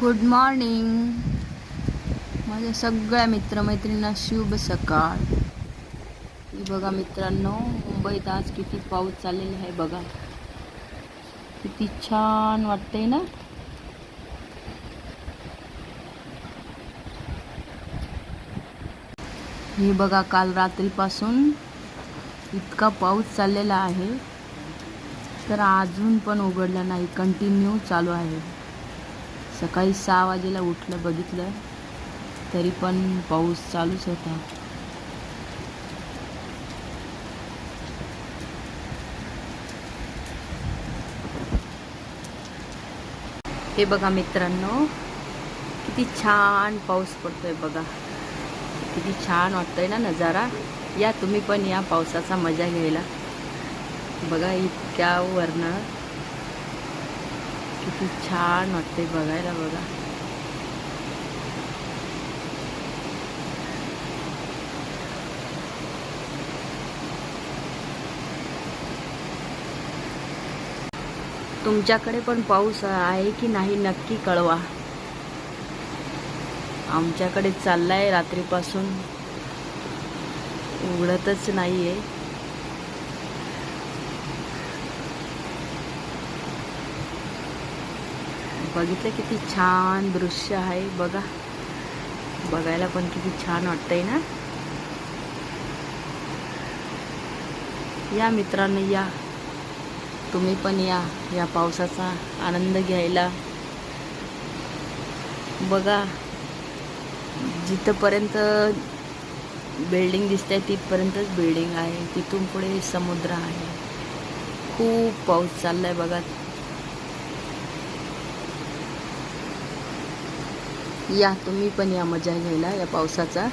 Good morning माझ्या सगळ्या मित्रमैत्रिणींना शुभ सकाळ. ही बघा मित्रांनो मुंबईत आज किती पाऊस चाललेला आहे बघा. किती छान वाटतंय ना? हे बघा काल रात्रीपासून इतका पाऊस चाललेला आहे तर अजून पण उघडला नाही. कंटिन्यू चालू आहे. सकाळी सहा वाजेला उठलं बघितलं तरी पण पाऊस चालूच होता. हे बघा मित्रांनो किती छान पाऊस पडतोय बघा. किती छान वाटतंय ना नजारा. या तुम्ही पण या पावसाचा मजा घ्यायला. बघा इतक्या वरनं किती छान वाटते बघायला बघा. तुमच्याकडे पण पाऊस आहे की नाही नक्की कळवा. आमच्याकडे चाललाय रात्रीपासून. उघडतच नाहीये. बघितलं किती छान दृश्य आहे. बघा. बघायला पण किती छान वाटतंय ना? या मित्रांनो या. तुम्ही पण या. या पावसाचा आनंद घ्यायला. बघा. जिथंपर्यंत बिल्डिंग दिसते तिथपर्यंतच बिल्डिंग आहे. तिथून पुढे समुद्र आहे. खूप पाऊस चाललाय बघा. या तुम्ही पण या मजा घ्यायला या पावसाचा.